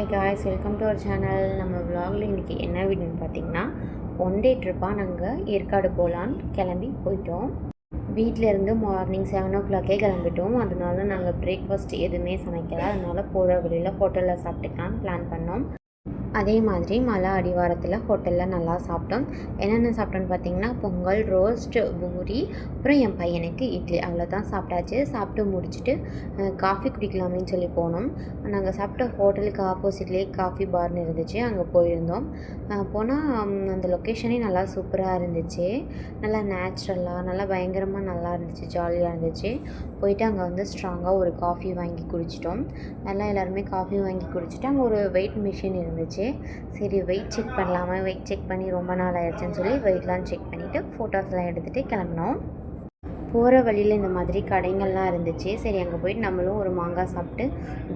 Hi guys welcome to our channel நம்ம விலாகில் இன்றைக்கி என்ன வீடுன்னு பார்த்தீங்கன்னா ஒன் டே ட்ரிப்பாக நாங்கள் ஏற்காடு போகலான்னு கிளம்பி போயிட்டோம். வீட்டிலேருந்து மார்னிங் செவன் ஓ கிளாக்கே கிளம்பிட்டோம். அதனால நாங்கள் பிரேக்ஃபாஸ்ட் எதுவுமே சமைக்கல. அதனால் போகிற வழியில் ஹோட்டலில் சாப்பிட்டுக்கலான்னு பிளான் பண்ணோம். அதே மாதிரி மலை அடிவாரத்தில் ஹோட்டலில் நல்லா சாப்பிட்டோம். என்னென்ன சாப்பிட்டோன்னு பார்த்தீங்கன்னா பொங்கல் ரோஸ்ட் பூரி அப்புறம் என் பையனுக்கு இட்லி. அவ்வளோதான் சாப்பிட்டாச்சு. சாப்பிட்டு முடிச்சுட்டு காஃபி குடிக்கலாமேன்னு சொல்லி போனோம். நாங்கள் சாப்பிட்ட ஹோட்டலுக்கு ஆப்போசிட்லேயே காஃபி பார்னு இருந்துச்சு. அங்கே போயிருந்தோம். போனால் அந்த லொக்கேஷனே நல்லா சூப்பராக இருந்துச்சு. நல்லா நேச்சுரலாக நல்லா பயங்கரமாக நல்லா இருந்துச்சு. ஜாலியாக இருந்துச்சு. போயிட்டு அங்கே வந்து ஸ்ட்ராங்காக ஒரு காஃபி வாங்கி குடிச்சிட்டோம். நல்லா எல்லாருமே காஃபி வாங்கி குடிச்சிட்டு அங்கே ஒரு வெயிட் மிஷின் இருந்துச்சு. சரி வெயிட் செக் பண்ணலாமா? வெயிட் செக் பண்ணி ரொம்ப நாள் ஆயிடுச்சுன்னு சொல்லி வெயிட்லாம் செக் பண்ணிவிட்டு ஃபோட்டோஸ்லாம் எடுத்துகிட்டு கிளம்பினோம். போகிற வழியில் இந்த மாதிரி கடைங்கள்லாம் இருந்துச்சு. சரி அங்கே போயிட்டு நம்மளும் ஒரு மாங்காய் சாப்பிட்டு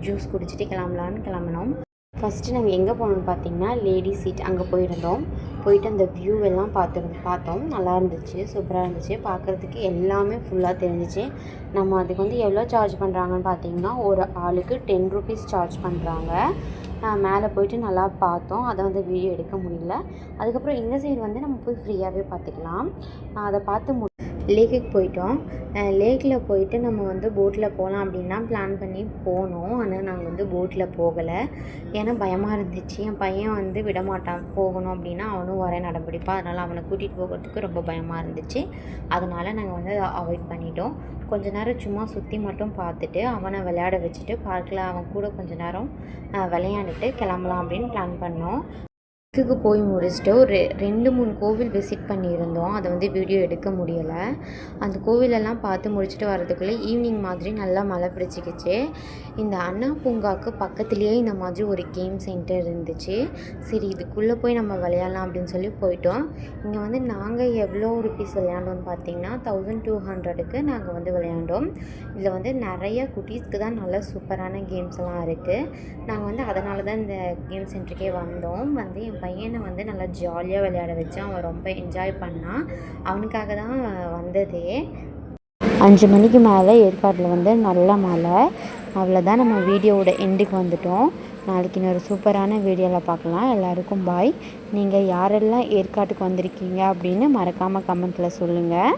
ஜூஸ் குடிச்சிட்டு கிளம்பலான்னு கிளம்பினோம். ஃபஸ்ட்டு நாங்கள் எங்கே போனோம்னு பார்த்தீங்கன்னா லேடி சீட் அங்கே போயிருந்தோம். போயிட்டு அந்த வியூ எல்லாம் பார்த்து பார்த்தோம். நல்லா இருந்துச்சு சூப்பராக இருந்துச்சு. பார்க்குறதுக்கு எல்லாமே ஃபுல்லாக தெரிஞ்சிச்சு. நம்ம அதுக்கு வந்து எவ்வளோ சார்ஜ் பண்ணுறாங்கன்னு பார்த்தீங்கன்னா ஒரு ஆளுக்கு டென் ருபீஸ் சார்ஜ் பண்ணுறாங்க மேலே போயிட்டு நல்லா பார்த்தோம். அதை வந்து வீடியோ எடுக்க முடியல. அதுக்கப்புறம் இந்த சைடு வந்து நம்ம போய் ஃப்ரீயாகவே பார்த்துக்கலாம். அதை பார்த்து மு லேக்குக்கு போயிட்டோம். லேக்கில் போயிட்டு நம்ம வந்து போட்டில் போகலாம் அப்படின்னா பிளான் பண்ணி போனோம். ஆனால் நாங்கள் வந்து போட்டில் போகலை. ஏன்னா பயமாக இருந்துச்சு. என் பையன் வந்து விடமாட்டான். போகணும் அப்படின்னா அவனும் வர நடம்பிடிப்பான் அதனால் அவனை கூட்டிகிட்டு போகிறதுக்கு ரொம்ப பயமாக இருந்துச்சு. அதனால் நாங்கள் வந்து அவாய்ட் பண்ணிட்டோம். கொஞ்ச நேரம் சும்மா சுற்றி மட்டும் பார்த்துட்டு அவனை விளையாட வச்சுட்டு பார்க்கில் அவன் கூட கொஞ்ச நேரம் விளையாண்டுட்டு கிளம்பலாம் அப்படின்னு பிளான் பண்ணோம். லேக்குக்கு போய் முடிச்சுட்டு ஒரு ரெண்டு மூணு கோவில் விசிட் பண்ணியிருந்தோம். அதை வந்து வீடியோ எடுக்க முடியலை. அந்த கோவிலெல்லாம் பார்த்து முடிச்சுட்டு வரதுக்குள்ளே ஈவினிங் மாதிரி நல்லா மழை பிடிச்சிக்கிச்சு. இந்த அண்ணா பூங்காவுக்கு பக்கத்துலேயே இந்த மாதிரி ஒரு கேம் சென்டர் இருந்துச்சு. சரி இதுக்குள்ளே போய் நம்ம விளையாடலாம் அப்படின்னு சொல்லி போயிட்டோம். இங்கே வந்து நாங்கள் எவ்வளோ ருபீஸ் விளையாண்டோம்னு பார்த்தீங்கன்னா தௌசண்ட் டூ ஹண்ட்ரடுக்கு நாங்கள் வந்து விளையாண்டோம். இதில் வந்து நிறைய குட்டீஸ்க்கு தான் நல்ல சூப்பரான கேம்ஸ் எல்லாம் இருக்குது நாங்கள் வந்து அதனால தான் இந்த கேம் சென்டருக்கே வந்தோம். வந்து என் பையனை வந்து நல்லா ஜாலியாக விளையாட வச்சு அவன் ரொம்ப என்ஜாய் பண்ணான். அவனுக்காக தான் வந்ததே. அஞ்சு மணிக்கு மேலே ஏற்காட்டில் வந்து நல்ல மழை. அவ்வளோதான் நம்ம வீடியோவோட எண்டுக்கு வந்துட்டோம். நாளைக்கு இன்னொரு சூப்பரான வீடியோவில் பார்க்கலாம். எல்லாருக்கும் பாய் நீங்கள் யாரெல்லாம் ஏற்காட்டுக்கு வந்திருக்கீங்க அப்படின்னு மறக்காமல் கமெண்ட்டில் சொல்லுங்கள்